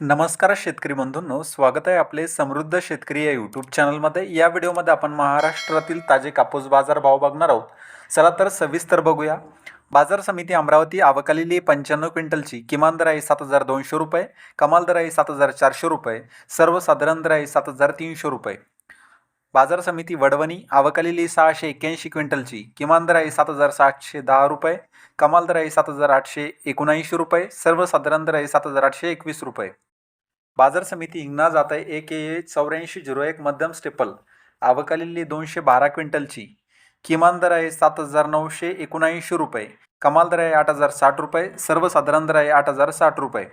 नमस्कार शेतकरी बंधूंनो स्वागत आहे आपले समृद्ध शेतकरी या यूट्यूब चॅनलमध्ये या व्हिडिओमध्ये आपण महाराष्ट्रातील ताजे कापूस बाजार भाव बघणार आहोत. चला तर सविस्तर बघूया. बाजार समिती अमरावती आवकालेली पंच्याण्णव क्विंटलची किमान दर आहे सात हजार दोनशे रुपये कमाल दर आहे सात हजार चारशे रुपये सर्वसाधारण दर आहे सात हजार तीनशे रुपये. बाजार समिती वडवणी आवकालेली सहाशे एक्क्याऐंशी क्विंटलची किमान दर आहे सात हजार सातशे दहा रुपये कमाल दर आहे सात हजार आठशे एकोणऐंशी रुपये सर्वसाधारण दर आहे सात हजार आठशे एकवीस रुपये. बाजार समिती हिंगणा जात आहे एक ए चौऱ्याऐंशी झिरो एक मध्यम स्टेपल. आवकालेली दोनशे बारा क्विंटलची. किमान दर आहे सात हजार नऊशे एकोणऐंशी रुपये. कमाल दर आहे आठ हजार साठ रुपये. सर्वसाधारण दर आहे आठ हजार साठ रुपये.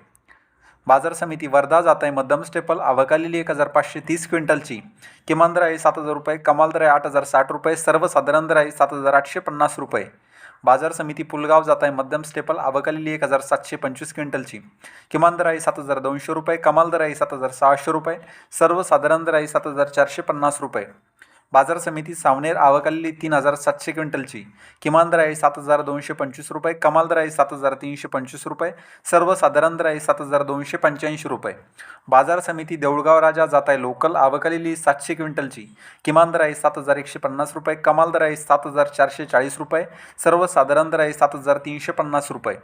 बाजार समिती वर्धा जात आहे मध्यम स्टेपल आवक एक हजार पाचशे तीस क्विंटलची. किमान दर आहे सात हजार रुपये कमाल दर आहे आठ हजार साठ रुपये सर्वसाधारण दर आहे सात हजार आठशे पन्नास रुपये. बाजार समिती पुलगाव जात आहे मध्यम स्टेपल आवक एक हजार सातशे पंचवीस क्विंटलची. किमान दर आहे सात हजार दोनशे रुपये कमाल दर आहे सात हजार सहाशे रुपये सर्वसाधारण दर आहे सात हजार चारशे पन्नास रुपये. बाजार समिती सावनेर आवकलेली तीन हजार सातशे क्विंटलची. किमान दर आहे सात हजार दोनशे पंचवीस रुपये कमाल दर आहे सात हजार तीनशे पंचवीस रुपये सर्वसाधारण दर आहे सात हजार दोनशे पंच्याऐंशी रुपये. बाजार समिती देऊळगाव राजा जात आहे लोकल आवकलेली सातशे क्विंटलची. किमान दर आहे सात हजार एकशे पन्नास रुपये कमाल दर आहे सात हजार चारशे चाळीस रुपये सर्वसाधारण दर आहे सात हजार तीनशे पन्नास रुपये.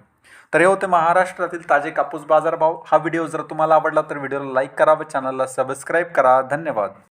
तर हे होते महाराष्ट्रातील ताजे कापूस बाजारभाव. हा व्हिडिओ जर तुम्हाला आवडला तर व्हिडिओला लाईक करा व चॅनलला सबस्क्राईब करा. धन्यवाद.